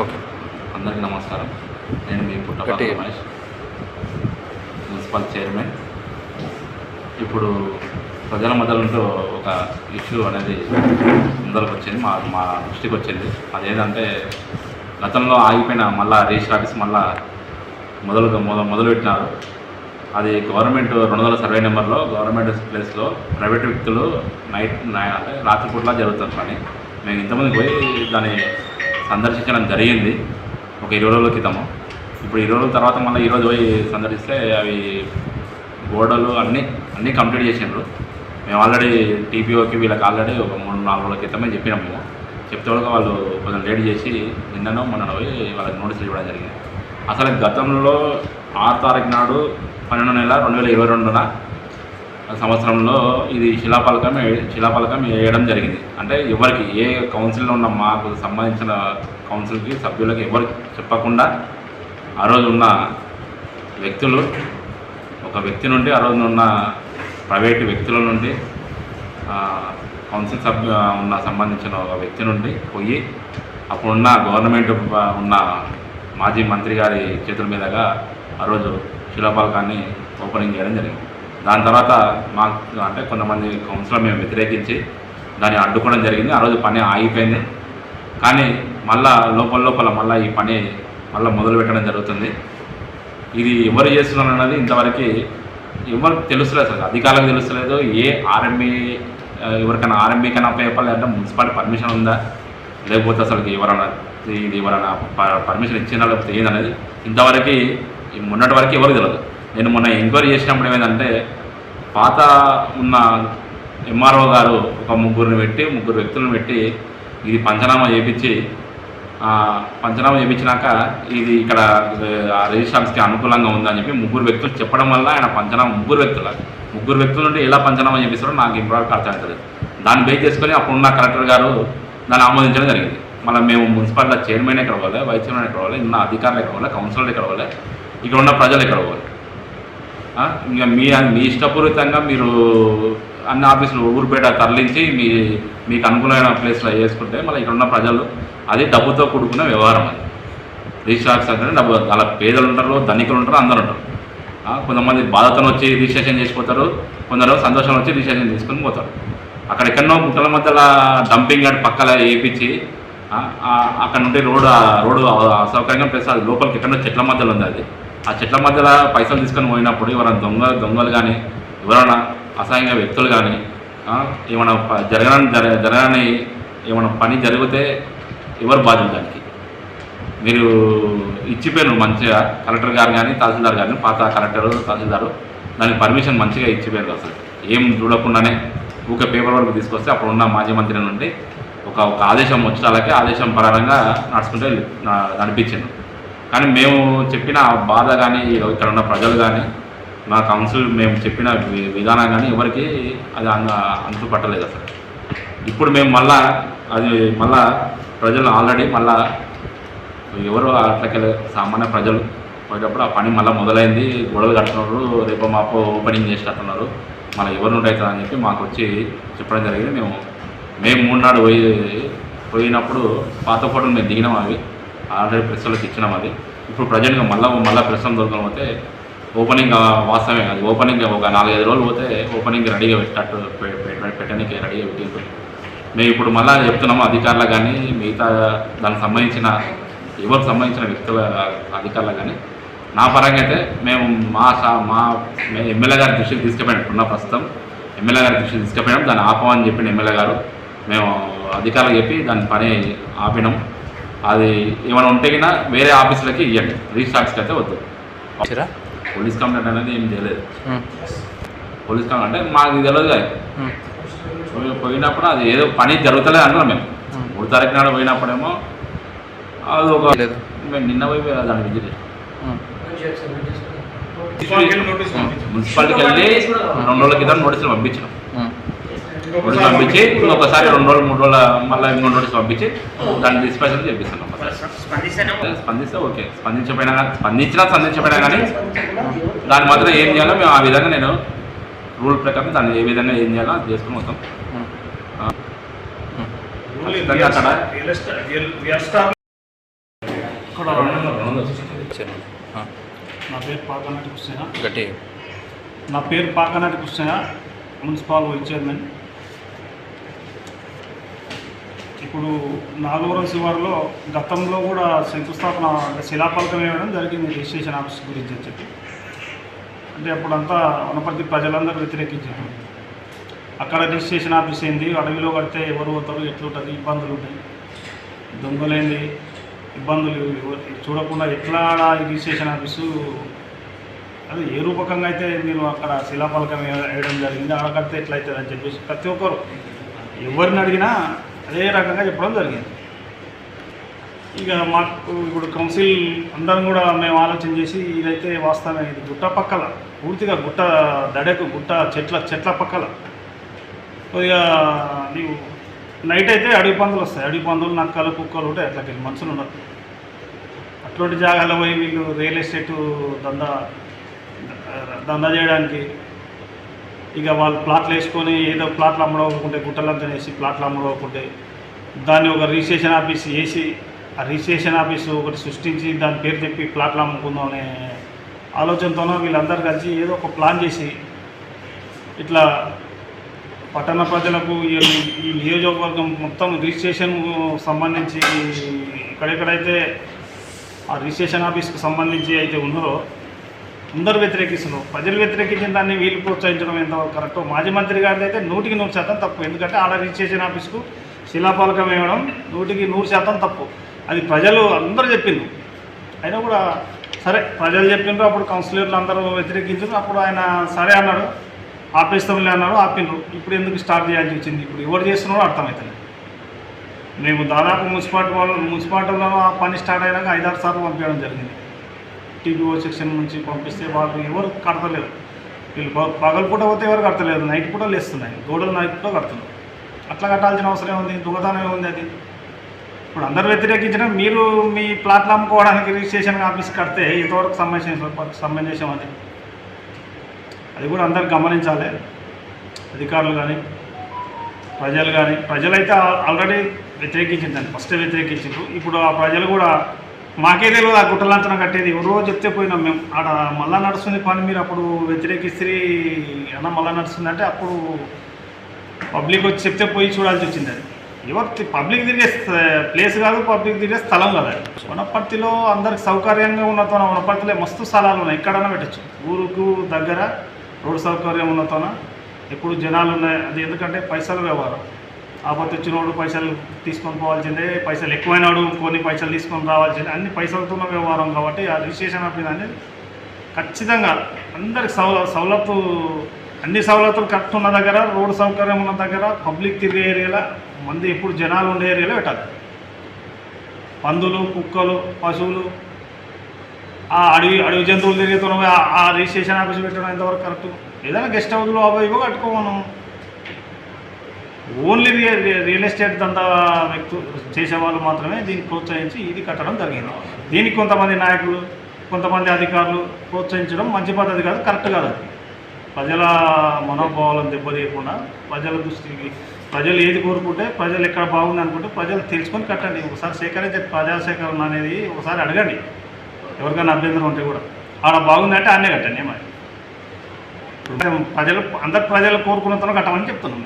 Okay. అందరికీ నమస్కారం. నేను మీ పుట్టపర్తి. Ramesh municipal chairman. ఇప్పుడు ప్రజల మధ్యలో ఒక ఇష్యూ అనేది ముందరకు వచ్చింది మా మా దృష్టికి వచ్చింది అదేంటంటే గతంలో ఆగిపోయిన మళ్ళా రిజిస్టర్ ఆఫీస్ మళ్ళా మొదలు మొదలు మొదలుపెట్టినారు. అది గవర్నమెంట్ రెండు వందల సర్వే నెంబర్లో గవర్నమెంట్ ప్లేస్లో ప్రైవేట్ వ్యక్తులు నైట్ అంటే రాత్రిపూట్లా జరుగుతుంది పని. మేము ఇంతమంది పోయి దాన్ని సందర్శించడం జరిగింది. ఒక ఇరవై రోజుల క్రితము. ఇప్పుడు ఇరవై రోజుల తర్వాత మళ్ళీ ఈరోజు పోయి సందర్శిస్తే అవి గోడలు అన్నీ అన్నీ కంప్లీట్ చేసిండ్రు. మేము ఆల్రెడీ టీపీఓకి వీళ్ళకి ఆల్రెడీ ఒక మూడు నాలుగు రోజుల క్రితమే చెప్పినాం మేము. చెప్తే వాళ్ళు కొంచెం లేట్ చేసి నిన్ననో మొన్న పోయి వాళ్ళకి నోటీసులు ఇవ్వడం జరిగింది. అసలు గతంలో ఆరు తారీఖు నాడు పన్నెండు నెల రెండు వేల ఇరవై రెండున సంవత్సరంలో ఇది శిలాపలకం వే- శిలాపలకం వేయడం జరిగింది. అంటే ఎవరికి ఏ కౌన్సిల్లో ఉన్న మాకు సంబంధించిన కౌన్సిల్కి సభ్యులకి ఎవరికి చెప్పకుండా ఆ రోజు ఉన్న వ్యక్తులు ఒక వ్యక్తి నుండి ఆ రోజు ఉన్న ప్రైవేటు వ్యక్తుల నుండి కౌన్సిల్ సభ్యు ఉన్న సంబంధించిన ఒక వ్యక్తి నుండి పోయి అప్పుడున్న గవర్నమెంట్ ఉన్న మాజీ మంత్రి గారి చేతుల మీదుగా ఆ రోజు శిలాపలకాన్ని ఓపెనింగ్ చేయడం జరిగింది. దాని తర్వాత మాకు అంటే కొంతమంది కౌన్సిలర్ మేము వ్యతిరేకించి దాన్ని అడ్డుకోవడం జరిగింది. ఆ రోజు పని ఆగిపోయింది. కానీ మళ్ళా లోపల లోపల మళ్ళీ ఈ పని మళ్ళీ మొదలు పెట్టడం జరుగుతుంది. ఇది ఎవరు చేస్తున్నారు అన్నది ఇంతవరకు ఎవరు తెలుస్తలేదు అసలు అధికారులకు తెలుస్తలేదు. ఏ ఆర్ఎంబి ఎవరికైనా ఆర్ఎంబి కన్నా పేపర్ లేదంటే మున్సిపాలిటీ పర్మిషన్ ఉందా? లేకపోతే అసలు ఎవరైనా ఇది ఎవరైనా పర్మిషన్ ఇచ్చిన లేకపోతే ఏందనేది ఇంతవరకు మొన్నటి వరకు ఎవరు తెలియదు నేను మొన్న ఎంక్వైరీ చేసినప్పుడు ఏమైందంటే పాత ఉన్న ఎంఆర్ఓ గారు ఒక ముగ్గురిని పెట్టి ముగ్గురు వ్యక్తులను పెట్టి ఇది పంచనామా చేయించి పంచనామా చేయించినాక ఇది ఇక్కడ ఆ, రిజిస్ట్రాన్స్కి అనుకూలంగా ఉందని చెప్పి ముగ్గురు వ్యక్తులు చెప్పడం వల్ల ఆయన పంచనామా ముగ్గురు వ్యక్తులు ముగ్గురు వ్యక్తుల నుండి ఎలా పంచనామా చేపిస్తారో నాకు ఇంప్రూవ్ అర్థం అవుతుంది దాన్ని బేస్ చేసుకొని అప్పుడున్న కలెక్టర్ గారు దాన్ని ఆమోదించడం జరిగింది. మళ్ళీ మేము మున్సిపాలిటీ చైర్మన్ ఎక్కడ పోలే వైస్ చైర్మన్ ఎక్కడ పోలే ఉన్న అధికారులు ఎక్కడ పోలే కౌన్సిలర్ ఎక్కడ పోలే ఇక్కడ ఉన్న ప్రజలు ఎక్కడ పోలే. ఇంకా మీ మీ ఇష్టపూరితంగా మీరు అన్ని ఆఫీసులు ఊరుపేట తరలించి మీ మీకు అనుకూలమైన ప్లేస్లో వేసుకుంటే మళ్ళీ ఇక్కడ ఉన్న ప్రజలు అది డబ్బుతో కూడుకున్న వ్యవహారం అది. రిజిస్టర్ అంటే డబ్బు అలా పేదలు ఉంటారు ధనికులు ఉంటారు అందరు ఉంటారు. కొంతమంది బాధతో వచ్చి రిజిస్ట్రేషన్ చేసిపోతారు కొందరు సంతోషం వచ్చి రిజిస్ట్రేషన్ తీసుకొని పోతారు. అక్కడ ఎక్కడో ముక్కల మధ్యలో డంపింగ్ యార్డ్ పక్కల వేయించి అక్కడ నుండి రోడ్డు ఆ రోడ్డు అసౌకర్యంగా ప్లస్ అది లోపలికి ఎక్కడో చెట్ల మధ్యలో ఉంది అది. ఆ చెట్ల మధ్యలో పైసలు తీసుకొని పోయినప్పుడు ఎవరైనా దొంగ దొంగలు కానీ ఎవరైనా అసహ్యంగా వ్యక్తులు కానీ ఏమైనా ప- జరగని జర జరగని ఏమైనా పని జరిగితే ఎవరు బాధ్యులు దానికి? మీరు ఇచ్చిపోయారు మంచిగా కలెక్టర్ గారు కానీ తహసీల్దార్ గారిని పాత కలెక్టర్ తహసీల్దారు దానికి పర్మిషన్ మంచిగా ఇచ్చిపోయారు అసలు. ఏం చూడకుండానే ఊకే పేపర్ వర్క్ తీసుకొస్తే అప్పుడు ఉన్న మాజీ మంత్రి నుండి ఒక ఒక ఆదేశం వచ్చేలాగే ఆదేశం ప్రకారంగా నడుచుకుంటే నడిపించాను కానీ మేము చెప్పిన బాధ కానీ ఇక్కడ ఉన్న ప్రజలు కానీ మా కౌన్సిల్ మేము చెప్పిన విధానం కానీ ఎవరికి అది అంతు పట్టలేదు అసలు. ఇప్పుడు మేము మళ్ళా అది మళ్ళా ప్రజలు ఆల్రెడీ మళ్ళా ఎవరు అట్లకెళ్ళ సామాన్య ప్రజలు పోయేటప్పుడు ఆ పని మళ్ళీ మొదలైంది. గొడవలు కడుతున్నారు. రేపు మాపు ఓపెనింగ్ చేసేటట్టున్నారు. మళ్ళీ ఎవరు నుండి అని చెప్పి మాకు వచ్చి చెప్పడం జరిగింది. మేము మేము మూడు నాడు పోయి పోయినప్పుడు పాత ఫోటోలు మేము దిగినాం అవి. ఆల్రెడీ ప్రెస్ ఇచ్చినాం అది. ఇప్పుడు ప్రజెంట్గా మళ్ళీ మళ్ళీ ప్రస్తుతం దొరకడం పోతే ఓపెనింగ్ వాస్తవమే అది ఓపెనింగ్ ఒక నాలుగైదు రోజులు పోతే ఓపెనింగ్ రెడీగా పెట్టట్టు పెట్టడానికి రెడీగా పెట్టి మేము ఇప్పుడు మళ్ళీ చెప్తున్నాము అధికారులు కానీ మిగతా దానికి సంబంధించిన ఎవరికి సంబంధించిన వ్యక్తుల అధికారులు కానీ. నా పరంగా అయితే మేము మా మా మే- ఎమ్మెల్యే గారి దృష్టికి ఉన్న ప్రస్తుతం. ఎమ్మెల్యే గారి దృష్టికి తీసుకుపోయినాం దాన్ని ఆపమని చెప్పిన ఎమ్మెల్యే గారు మేము అధికారులకు చెప్పి దాని పని ఆపినాం. అది ఏమైనా ఉంటే కినా వేరే ఆఫీసులకి ఇవ్వండి రిజిస్టర్ ఆఫీస్కి అయితే వద్దు. పోలీస్ కంప్లైంట్ అనేది ఏం చేయలేదు. పోలీస్ కంప్లైంట్ అంటే మాకు తెలియదు కదా పోయి- పోయినప్పుడు అది ఏదో పని జరుగుతలేదు అనుకున్నాం మేము. మూడు తారీఖు నాడు పోయినప్పుడేమో అది ఒక లేదు. మేము నిన్న పోయి దాన్ని విజిట్. మున్సిపాలిటీకి వెళ్ళి రెండు రోజుల క్రితం నోటీసులు పంపించినాం. పంపించి ఇంకొకసారి రెండు రోజులు మూడు రోజుల మళ్ళీ ఇంకో నోటీస్ పంపించి దాన్ని డిస్పాచ్ చేపిస్తున్నాం స్పందిస్తే ఓకే. స్పందించకపోయినా కానీ స్పందించినా స్పందించకపోయినా కానీ దాన్ని మాత్రం ఏం చేయాలో మేము ఆ విధంగా నేను రూల్ ప్రకారం దాన్ని ఏ విధంగా ఏం చేయాలో అది చేసుకుని ఇక్కడ నా పేరు పాకనాటి కృష్ణ నా పేరు Pakanati Krishna municipal vice chairman. ఇప్పుడు నాగవరం శివారులో గతంలో కూడా శంకుస్థాపన అంటే శిలాఫలకం వేయడం జరిగింది రిజిస్ట్రేషన్ ఆఫీస్ గురించి అని చెప్పి. అంటే అప్పుడంతా వనపర్తి ప్రజలందరూ వ్యతిరేకించారు. అక్కడ రిజిస్ట్రేషన్ ఆఫీస్ ఏంది? అడవిలో కడితే ఎవరు పోతారు? ఎట్లుంటుంది? ఇబ్బందులు ఉంటాయి. దొంగలేంది? ఇబ్బందులు చూడకుండా ఎట్లా ఆడ రిజిస్ట్రేషన్ ఆఫీసు? అదే ఏ రూపకంగా అయితే మీరు అక్కడ శిలాఫలకం వేయడం జరిగింది? ఆడ కడితే అవుతుంది అని చెప్పేసి ప్రతి ఒక్కరు ఎవరిని అడిగినా అదే రకంగా చెప్పడం జరిగింది. ఇక మాకు ఇప్పుడు కౌన్సిల్ అందరం కూడా మేము ఆలోచన చేసి ఇదైతే వాస్తవమే. ఇది గుట్ట పక్కల పూర్తిగా గుట్ట దడకు గుట్ట చెట్ల చెట్ల పక్కల. కొద్దిగా నీవు నైట్ అయితే అడవి పందులు వస్తాయి. అడవి పందులు నక్కలు కుక్కలు ఉంటాయి అట్లా వెళ్ళి మనుషులు ఉండరు. అటువంటి జాగాలో పోయి వీళ్ళు రియల్ ఎస్టేట్ దందా దందా చేయడానికి ఇక వాళ్ళు ప్లాట్లు వేసుకొని ఏదో ప్లాట్లు అమ్ముడవకుంటే గుట్టలంతా వేసి ప్లాట్లు అమ్ముడవకుంటే దాన్ని ఒక రిజిస్ట్రేషన్ ఆఫీస్ వేసి ఆ రిజిస్ట్రేషన్ ఆఫీసు ఒకటి సృష్టించి దాని పేరు చెప్పి ప్లాట్లు అమ్ముకుందాం అనే ఆలోచనతోనో వీళ్ళందరూ కలిసి ఏదో ఒక ప్లాన్ చేసి ఇట్లా పట్టణ ప్రజలకు ఈ ఈ నియోజకవర్గం మొత్తం రిజిస్ట్రేషన్ సంబంధించి ఎక్కడెక్కడైతే ఆ రిజిస్ట్రేషన్ ఆఫీస్కి సంబంధించి అయితే ఉన్నారో అందరూ వ్యతిరేకిస్తున్నారు. ప్రజలు వ్యతిరేకించిన దాన్ని వీళ్ళు ప్రోత్సహించడం ఎంత కరెక్ట్? మాజీ మంత్రి గారిది అయితే నూటికి నూరు శాతం తప్పు. ఎందుకంటే ఆడ రిజిస్ట్రేషన్ ఆఫీస్కు శిలాపాలకం వేయడం నూటికి నూరు శాతం తప్పు. అది ప్రజలు అందరూ చెప్పిండ్రు. అయినా కూడా సరే ప్రజలు చెప్పిండ్రు అప్పుడు కౌన్సిలర్లు అందరూ వ్యతిరేకించారు అప్పుడు ఆయన సరే అన్నాడు ఆపేస్తాంలే అన్నాడు ఆపిండ్రు. ఇప్పుడు ఎందుకు స్టార్ట్ చేయాల్సి వచ్చింది? ఇప్పుడు ఎవరు చేస్తున్నారో అర్థమవుతుంది మేము దాదాపు మున్సిపాలిటీ వాళ్ళు మున్సిపాలిటీలో ఆ పని స్టార్ట్ అయినాక ఐదారు సార్లు పంపించడం జరిగింది. టీపీఓ సెక్షన్ నుంచి పంపిస్తే వాళ్ళు ఎవరు కడతలేరు. వీళ్ళు ప- పగలపూట పోతే ఎవరు కడతలేదు నైట్ పూట లేస్తున్నాయి. గోడలు నైట్ పూట కడుతున్నారు. అట్లా కట్టాల్సిన అవసరం ఉంది దొంగతనం ఏముంది అది? ఇప్పుడు అందరు వ్యతిరేకించిన మీరు మీ ప్లాట్లు అమ్ముకోవడానికి రిజిస్ట్రేషన్ ఆఫీస్ కడితే ఇంతవరకు సంబంధించిన సంబంధించం అది. అది కూడా అందరు గమనించాలి. అధికారులు కానీ ప్రజలు కానీ ప్రజలైతే ఆల్రెడీ వ్యతిరేకించిందండి. ఫస్ట్ వ్యతిరేకించారు ఇప్పుడు ఆ ప్రజలు కూడా మాకే తెలియదు ఆ గుట్టలాంఛనం కట్టేది. ఎవరో చెప్తే పోయినాం మేము. ఆడ మళ్ళా నడుస్తుంది పని మీరు అప్పుడు వ్యతిరేకిస్తే అన్న మళ్ళా నడుస్తుంది అంటే అప్పుడు పబ్లిక్ వచ్చి చెప్తే పోయి చూడాల్సి వచ్చింది అది. ఎవరు పబ్లిక్ తిరిగే ప్లేస్ కాదు పబ్లిక్ తిరిగే స్థలం కదా వనపర్తిలో అందరికి సౌకర్యంగా ఉన్నతోన వనపర్తిలో మస్తు స్థలాలు ఉన్నాయి. ఎక్కడైనా పెట్టచ్చు. ఊరుకు దగ్గర రోడ్డు సౌకర్యం ఉన్నతోన ఎప్పుడు జనాలు ఉన్నాయి. అది ఎందుకంటే పైసలు వ్యవహారం. ఆపత్తి వచ్చినోడు పైసలు తీసుకొని పోవాల్సిందే. పైసలు ఎక్కువైనాడు కొన్ని పైసలు తీసుకొని రావాల్సిందే. అన్ని పైసలతో వ్యవహారం కాబట్టి ఆ రిజిస్ట్రేషన్ ఆఫీస్ అనేది ఖచ్చితంగా అందరికి సౌల సౌలత్తు అన్ని సౌలతులు కరెక్ట్ ఉన్న దగ్గర రోడ్డు సౌకర్యం ఉన్న దగ్గర పబ్లిక్ తిరిగే ఏరియాలో మంది ఎప్పుడు జనాలు ఉండే ఏరియాలో పెట్టాలి. పందులు కుక్కలు పశువులు ఆ అడవి అడవి జంతువులు తిరుగుతున్నాం ఆ రిజిస్ట్రేషన్ ఆఫీస్ పెట్టడం ఎంతవరకు కరెక్ట్? ఏదైనా గెస్ట్ హౌస్లో అవో ఇవో కట్టుకోమను. ఓన్లీ రియల్ రియల్ ఎస్టేట్ దందా వ్యక్తు చేసేవాళ్ళు మాత్రమే దీన్ని ప్రోత్సహించి ఇది కట్టడం జరిగింది. దీనికి కొంతమంది నాయకులు కొంతమంది అధికారులు ప్రోత్సహించడం మంచి పద్ధతి కాదు కరెక్ట్ కాదు ప్రజల మనోభావాలను దెబ్బతీయకుండా ప్రజల దృష్టికి ప్రజలు ఏది కోరుకుంటే ప్రజలు ఎక్కడ బాగుంది అనుకుంటే ప్రజలు తెలుసుకొని కట్టండి. ఒకసారి సేకరించే ప్రజా సేకరణ అనేది ఒకసారి అడగండి. ఎవరికైనా అభ్యంతరం ఉంటే కూడా. ఆడ బాగుందంటే అన్నే కట్టండి మరి ప్రజలు అందరు ప్రజలు కోరుకున్నంతలో కట్టమని చెప్తున్నాం.